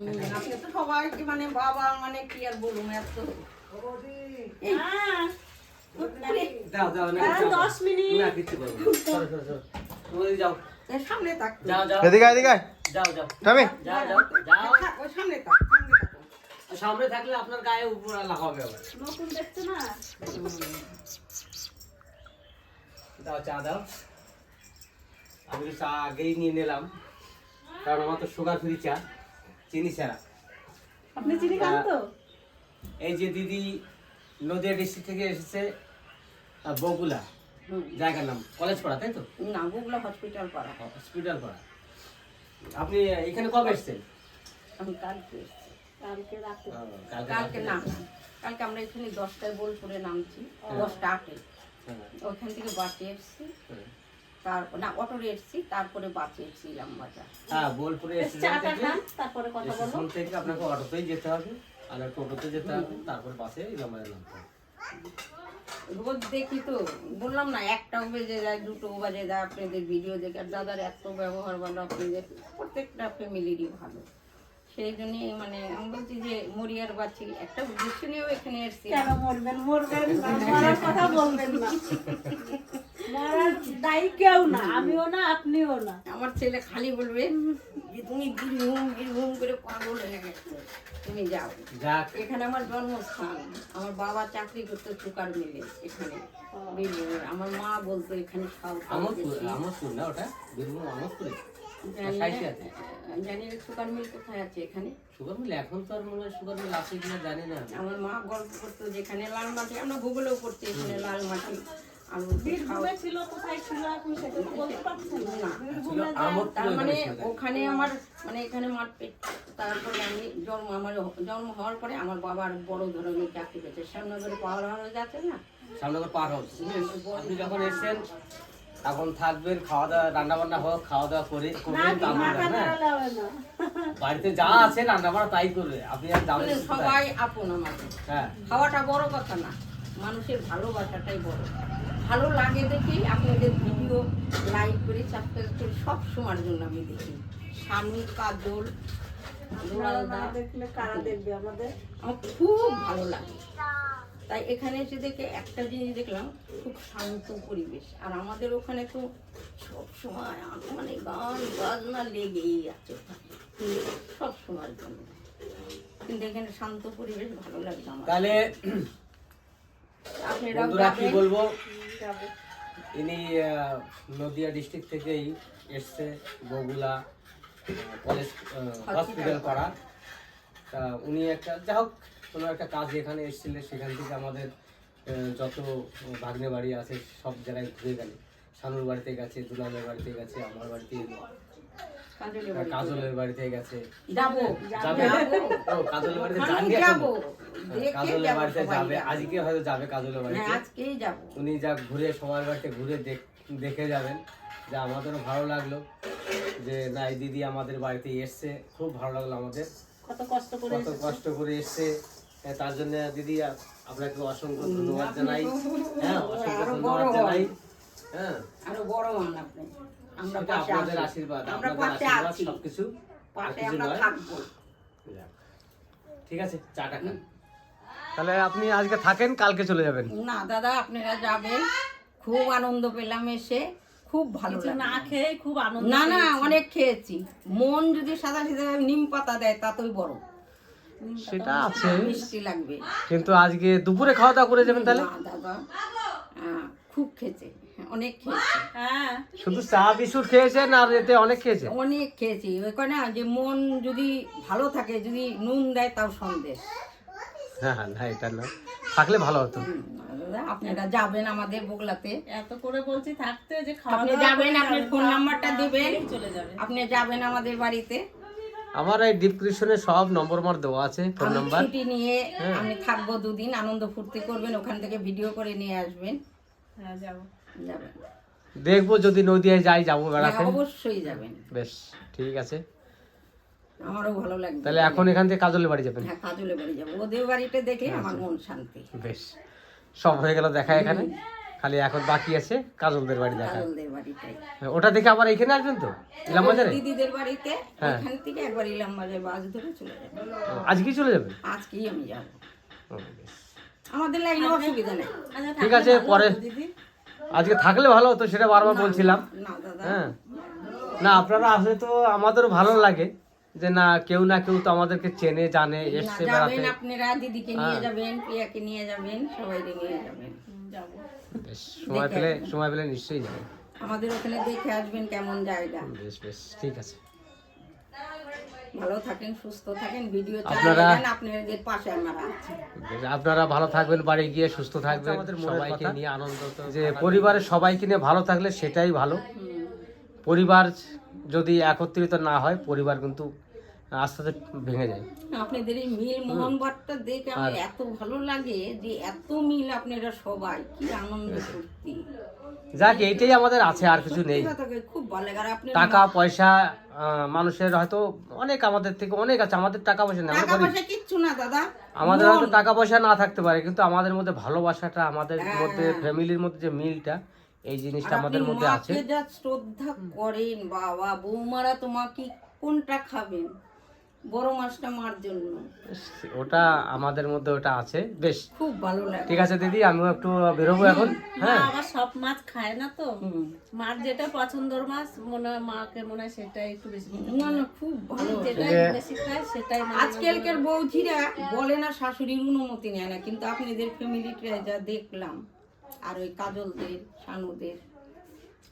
হুম, আপনি তো সবাইকে মানে বাবা মানে কি আর বলুন এত এই, হ্যাঁ, যাও যাও না আর যাও। দশ মিনিট। না কিছু করব না। সরো, সরো, সরো। তুমি যাও। এর সামনে থাক যাও যাও। এদিকে এদিকে যাও যাও। যাও যাও যাও। সামনে থাক সামনে থাকলে আপনার গায়ে উপর লাগাবে আবার। নতুন দেখছ না? দাও চা দাও। আমি তো চা আগেই নিয়ে নিলাম। কারণ আমার তো সুগার ফ্রি চা। চিনি ছাড়া। আপনি চিনি খান তো? এই যে দিদি নদিয়া ডিস্ট্রিক্ট থেকে এসেছে বগুলা। জায়গার নাম কলেজ পাড়া তাই তো? না বগুলা হসপিটাল পাড়া। হসপিটাল পাড়া। আপনি এখানে কবে এসেছেন? আমি কালকে এসেছি। কালকে রাতে। কালকে কালকে না না। কালকে আমরা এখানে দশটায় বোলপুরে নামছি দশটা আটে ওখান থেকে বাসে এসেছি। তারপর না অটোরে এসেছি তারপরে বাসে এসেছিলাম বাজার। হ্যাঁ বোলপুরে তারপরে কথা বলো। স্টেশন থেকে আপনাকে অটোতেই যেতে হবে আর টোটোতে যেতে হবে তারপর বাসে ইলামায় নামতে হবে। রোজ দেখি তো বললাম না একটাও বেজে যায় দুটো বাজে যায় আপনাদের ভিডিও দেখে। আর দাদার এত ব্যবহার ভালো আপনাদের প্রত্যেকটা ফ্যামিলিরই ভালো। সেই জন্যই মানে আমি বলছি যে মরিয়ার বাচ্চি একটা উদ্দেশ্য নিয়েও এখানে এসেছি। কেন মরবেন মরবেন কথা বলবেন না। মরার দায়ী কেউ না আমিও না আপনিও না। আমার ছেলে খালি বলবে যে তুমি বীরভূম বীরভূম করে পাগল হয়ে গেছো। তুমি যাও। এখানে আমার জন্মস্থান। আমার বাবা চাকরি করতো সুকার মিলে এখানে বীরভূমে আমার মা বলতো এখানে সাউথ আমোদপুর আমোদপুর না ওটা? বীরভূম আমোদপুরে? জানি না মিল কোথায় আছে এখানে? Sugar mill? এখন তো আর মনে হয় সুগার মিল আছে কিনা জানি না। আমার মা গল্প করতো যেখানে লাল মাটি আমরা ভূগোলেও পড়ছি এখানে লাল মাটি মানে ওখানে আমার মানে এখানে মারপেট তারপরে আমি জন্ম আমার জন্ম হওয়ার পরে আমার বাবার বড় ধরনের চাকরি পেয়েছে। শ্যামনগরে পাওয়ার হাউস আছে না? সামনগর পার হাউস আপনি যখন এসেছেন তখন থাকবেন খাওয়া দাওয়া রান্না বান্না হোক খাওয়া দাওয়া করে করবেন বাড়িতে যা আছে রান্না বান্না তাই করবে। আপনি আর যাবেন সবাই আপন আমাদের। হ্যাঁ। খাওয়াটা বড় কথা না মানুষের ভালোবাসাটাই বড়। ভালো লাগে দেখি আপনাদের ভিডিও লাইক করে সাবস্ক্রাইব করে সব সময়ের জন্য আমি দেখি। স্বামী কাজল আপনারা দুলালদা দেখলে কারা দেখবে আমাদের? আমার খুব ভালো লাগে। তাই এখানে এসে দেখে একটা জিনিস দেখলাম খুব শান্ত পরিবেশ। আর আমাদের ওখানে তো সব সময় মানে গান বাজনা লেগেই আছে সব সময়ের জন্য। কিন্তু এখানে শান্ত পরিবেশ ভালো লাগল আমার। তাহলে আপনারাও কি বলব? ইনি নদিয়া ডিস্ট্রিক্ট থেকেই এসছে বগুলা কলেজ হসপিটাল পাড়া। তা উনি একটা যা হোক কোনো একটা কাজ এখানে এসেছিলেন সেখান থেকে আমাদের যত ভাগ্নে বাড়ি আছে সব জায়গায় ঘুরে গেলে। শানুর বাড়িতে গেছে দুলামের বাড়িতে গেছে আমার বাড়িতে এলো। কাজলের বাড়িতে। গেছে। যাব। যাব। কাজলের বাড়িতে যাব। দেখে কাজলের বাড়িতে যাবে। আজকে হয়তো যাবে কাজলের হ্যাঁ বাড়িতে আজকেই যাব। উনি যা ঘুরে সবার বাড়িতে ঘুরে দেখ- যাবেন। যে আমাদেরও ভালো লাগল যে না এই দিদি আমাদের বাড়িতে এসছে। খুব ভালো লাগল আমাদের। কত কষ্ট করে কত কষ্ট করে এসছে। হ্যাঁ, তার জন্য দিদি আপনাকে অসংখ্য ধন্যবাদ জানাই। হ্যাঁ অসংখ্য ধন্যবাদ জানাই। হ্যাঁ। আরও বড় হন আপনি। আমরা পাশে আছি। আশীর্বাদ আমরা পাশে আছি। সবকিছু। পাশে আমরা থাকব। ঠিক আছে চাটা খান। তাহলে আপনি আজকে থাকেন কালকে চলে যাবেন। না দাদা আপনারা যাবেন। খুব আনন্দ পেলাম এসে। খুব ভালো না খেয়ে খুব আনন্দ না না অনেক খেয়েছি। মন যদি সাদা সিধা নিম পাতা দেয় তাতেই বড়। সেটা আছে। মিষ্টি লাগবে। কিন্তু আজকে দুপুরে খাওয়া দাওয়া করে যাবেন তাহলে? দাদা। খুব খেয়েছে। অনেক খেয়েছি। হ্যাঁ। শুধু চা বিস্কুট খেয়েছেন আর এতে অনেক খেয়েছেন অনেক খেয়েছি। ওই কয় না যে মন যদি ভালো থাকে যদি নুন দেয় তাও সন্দেশ। হ্যাঁ হ্যাঁ না এটা না। থাকলে ভালো হতো। দাদা, আপনারা যাবেন আমাদের বগলাতে। এত করে বলছি থাকতে যে খাওয়া আপনি যাবেন আপনার ফোন নাম্বারটা দিবেন। চলে যাবে। আপনি যাবেন আমাদের বাড়িতে। আমার এই ডিসক্রিপশনে সব নম্বর আমার দেওয়া আছে ফোন নাম্বার। ছুটি নিয়ে আমি থাকব দুদিন আনন্দ ফুর্তি করবেন ওখান থেকে ভিডিও করে নিয়ে আসবেন। হ্যাঁ যাব। যাবেন। দেখব যদি নদিয়ায় যাই যাব হ্যাঁ, বেড়াতে। অবশ্যই যাবেন। বেশ ঠিক আছে। আমারও ভালো লাগবে। তাহলে এখন এখান থেকে কাজলের বাড়ি যাবেন? হ্যাঁ কাজলে বাড়ি যাব। ওদের বাড়িতে দেখে। আমার মন শান্তি। বেশ সব হয়ে গেল দেখা এখানে। খালি এখন বাকি আছে কাজলদের বাড়ি দেখা। কাজলদের বাড়িটাই। ওটা দেখে আবার এখানে আসবেন তো? ইলাম বাজারে? দিদিদের বাড়িতে হ্যাঁ। এখান থেকে একবার ইলাম বাজার বাস ধরে চলে যাবে। আজকেই চলে যাবেন? আজকেই আমি যাব। আমাদের লাইনে অসুবিধা নেই। ঠিক আছে পরে আজকে থাকলে ভালো হতো সেটা বারবার বলছিলাম। না হ্যাঁ। না আপনারা আসলে তো আমাদেরও ভালো লাগে যে না কেউ না কেউ তো আমাদেরকে চেনে জানে এসছে বেড়াতে। আপনারা দিদিকে নিয়ে যাবেন প্রিয়াকে নিয়ে যাবেন সবাইকে নিয়ে যাবেন। সময় পেলে সময় পেলে নিশ্চয়ই যাবেন। আমাদের ওখানে দেখে আসবেন কেমন জায়গা। বেশ বেশ ঠিক আছে। ভালো থাকেন সুস্থ থাকেন ভিডিও আপনারা- আপনাদের পাশে আমরা আপনারা ভালো থাকবেন বাড়ি গিয়ে সুস্থ থাকবেন। সবাইকে নিয়ে আনন্দ যে পরিবারের সবাইকে নিয়ে ভালো থাকলে সেটাই ভালো। পরিবার যদি একত্রিত না হয় পরিবার কিন্তু আস্তে আস্তে ভেঙে যায়। আপনাদের এই মিল মোহনবাদটা দেখে আমার এত ভালো লাগে যে এত মিল আপনারা সবাই কি আনন্দ সত্যি। যাক এইটাই আমাদের আছে আর কিছু নেই। খুব ভালো লাগে। আপনি টাকা পয়সা মানুষের হয়তো অনেক আমাদের থেকে অনেক আছে আমাদের টাকা পয়সা নেই টাকা পয়সা কিচ্ছু না দাদা। আমাদের হয়তো টাকা পয়সা না থাকতে পারে কিন্তু আমাদের মধ্যে ভালোবাসাটা আমাদের মধ্যে ফ্যামিলির মধ্যে যে মিলটা এই জিনিসটা আমাদের মধ্যে আছে। যা শ্রদ্ধা করেন বাবা বৌমারা তোমাকে কোনটা খাবেন? বড় মাছটা মার জন্য। ওটা আমাদের মধ্যে ওটা আছে। বেশ। খুব ভালো লাগে। ঠিক আছে দিদি আমিও একটু বেরোবো এখন। হ্যাঁ। আবার সব মাছ খায় না তো। মার যেটা পছন্দের মাছ মনে হয় মাকে মনে হয় সেটাই একটু বেশি না না খুব ভালো যেটাই বেশি খায় সেটাই মানে আজকালকার বৌঝিরা বলে না শাশুড়ির অনুমতি নেয় না কিন্তু আপনাদের ফ্যামিলিটা যা দেখলাম আর ওই কাজলদের সানুদের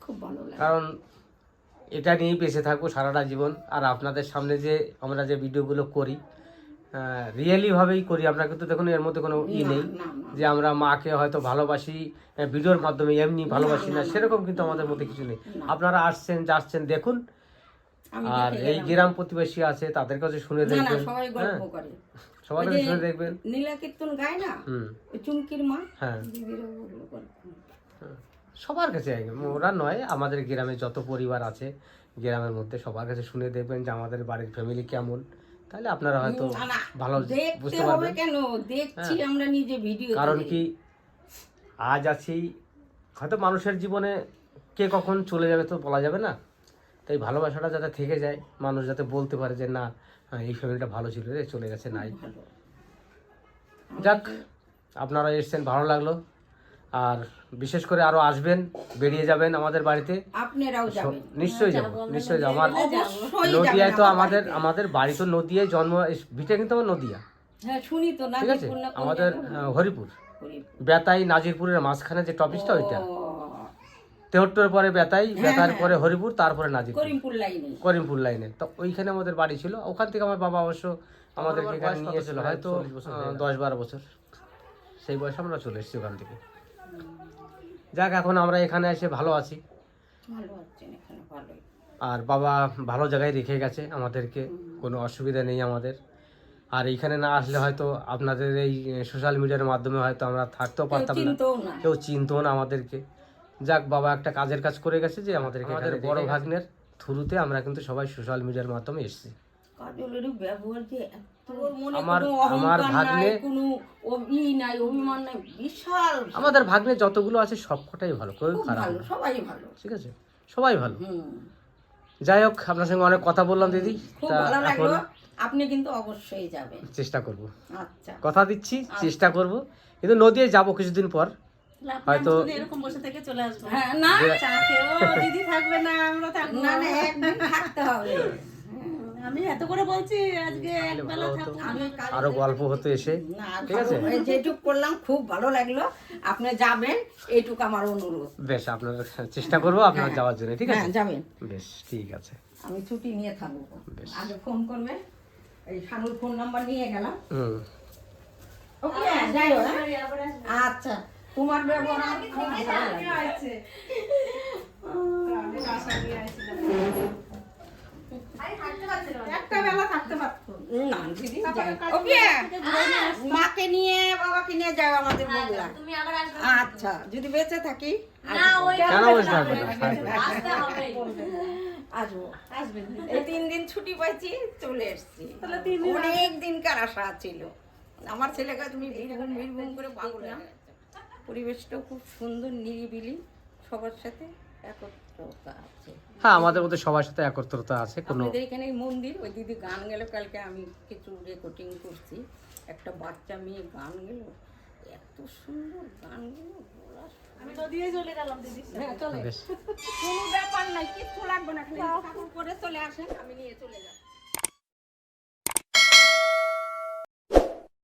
খুব ভালো লাগে। কারণ এটা নিয়েই বেঁচে থাকব সারাটা জীবন। আর আপনাদের সামনে যে আমরা যে ভিডিওগুলো করি রিয়েলি ভাবেই করি আমরা কিন্তু দেখুন এর মধ্যে কোনো ই নেই যে আমরা মাকে হয়তো ভালোবাসি ভিডিওর মাধ্যমে এমনি ভালোবাসি না সেরকম কিন্তু আমাদের মধ্যে কিছু নেই। আপনারা আসছেন যাচ্ছেন দেখুন। আর এই গ্রাম প্রতিবেশী আছে তাদের কাছে শুনে দেখবেন। সবার কাছে শুনে দেখবেন। নীলা কীর্তন গায় না? হুম। চুমকির মা? হ্যাঁ। সবার কাছে ওরা নয় আমাদের গ্রামে যত পরিবার আছে গ্রামের মধ্যে সবার কাছে শুনে দেখবেন যে আমাদের বাড়ির ফ্যামিলি কেমন। তাহলে আপনারা হয়তো ভালো বুঝতে পারবেন। কেন? দেখছি আমরা নিজে ভিডিও কারণ কি আজ আছি হয়তো মানুষের জীবনে কে কখন চলে যাবে তো বলা যাবে না। তাই ভালোবাসাটা যাতে থেকে যায় মানুষ যাতে বলতে পারে যে না হ্যাঁ, এই ফ্যামিলিটা ভালো ছিল রে চলে গেছে নাই। যাক আপনারা এসছেন ভালো লাগল। আর বিশেষ করে আরও আসবেন বেরিয়ে যাবেন আমাদের বাড়িতে। নিশ্চয়ই যাব নিশ্চয়ই যাব। আমার নদিয়ায় তো আমাদের আমাদের বাড়ি তো নদিয়ায় জন্ম ভিটা কিন্তু আমার নদিয়া। হ্যাঁ শুনি তো না ঠিক আছে? আমাদের হরিপুর। বেতাই নাজিরপুরের মাঝখানে যে টপিসটা ওইটা। তেহট্টর পরে বেতাই বেতার পরে হরিপুর তারপরে নাজিরপুর। করিমপুর লাইনে। করিমপুর লাইনে। তো ওইখানে আমাদের বাড়ি ছিল। ওখান থেকে আমার বাবা অবশ্য আমাদেরকে এখানে নিয়ে এসেছিল। হয়তো দশ বারো বছর। সেই বয়সে আমরা চলে এসেছি ওখান থেকে। যাক এখন আমরা এখানে এসে ভালো আছি। এখানে আর বাবা ভালো জায়গায় রেখে গেছে আমাদেরকে কোনো অসুবিধা নেই আমাদের। আর এইখানে না আসলে হয়তো আপনাদের এই সোশ্যাল মিডিয়ার মাধ্যমে হয়তো আমরা থাকতেও পারতাম না। না। কেউ চিনতো না আমাদেরকে। যাক বাবা একটা কাজের কাজ করে গেছে যে আমাদেরকে আমাদের বড় ভাগ্নের থ্রুতে আমরা কিন্তু সবাই সোশ্যাল মিডিয়ার মাধ্যমে এসেছি। কাজলের ব্যবহার যে এত ওর আমার- কোনো আমার অহংকার ভাগ্নে- কোনো ও- নাই অভিমান নাই বিশাল আমাদের ভাগ্নে যতগুলো আছে সবকটাই ভালো কেউ খারাপ। সবাই ভালো। ঠিক আছে? সবাই ভালো। যাই হোক আপনার সঙ্গে অনেক কথা বললাম দিদি। খুব ভালো লাগল। আপনি কিন্তু অবশ্যই যাবেন। চেষ্টা করব। আচ্ছা। কথা দিচ্ছি চেষ্টা করব। কিন্তু নদিয়ায় যাব কিছুদিন পর। হয়তো হয়তো এরকম বসে থেকে চলে আসব। হ্যাঁ না চা খেয়েও দিদি থাকবে না আমরা থাকব। না না একদিন থাকতে হবে। আমি এত করে বলছি আজকে একবেলা থাকব আরও গল্প হতে এসে। ঠিক আছে? যেটুক করলাম খুব ভালো লাগল। আপনি যাবেন এইটুকু আমার অনুরোধ। বেশ আপনার চেষ্টা করব আপনার যাওয়ার জন্য ঠিক আছে? হ্যাঁ যাবেন। বেশ ঠিক আছে। আমি ছুটি নিয়ে থাকব। আগে ফোন করবে এই শানুর ফোন নাম্বার নিয়ে গেলাম। হুম। ওকে যাই হোক হ্যাঁ? আচ্ছা তোমার ব্যবহার খুব ভালো থাকতে পারতো। না দিদি যাই ওকে। মাকে নিয়ে বাবাকে নিয়ে যাও আমাদের বগুলা তুমি আবার আসবে। আচ্ছা যদি বেঁচে থাকি না ওই কেন বসে থাকবে? আসতে হবে। আসব। আসবেন এই তিন দিন ছুটি পাইছি চলে এসছি। তাহলে তিন দিন অনেক দিনকার আশা ছিল। আমার ছেলেকে তুমি বীরভূম বীরভূম করে পাগল হয়ে পরিবেশটাও খুব সুন্দর নিরিবিলি। সবার সাথে একত্রতা আছে। হ্যাঁ আমাদের মধ্যে সবার সাথে একত্রতা আছে কোনো আমাদের এখানে এই মন্দির ওই দিদি গান গেল কালকে আমি কিছু রেকর্ডিং করছি একটা বাচ্চা মেয়ে গান গেল এত সুন্দর গান গেল আমি আমি দিয়ে চলে গেলাম দিদি। হ্যাঁ চলে। কোনো ব্যাপার নাই কিচ্ছু লাগবে না। খালি কাপড় পরে চলে আসেন আমি নিয়ে চলে যাব।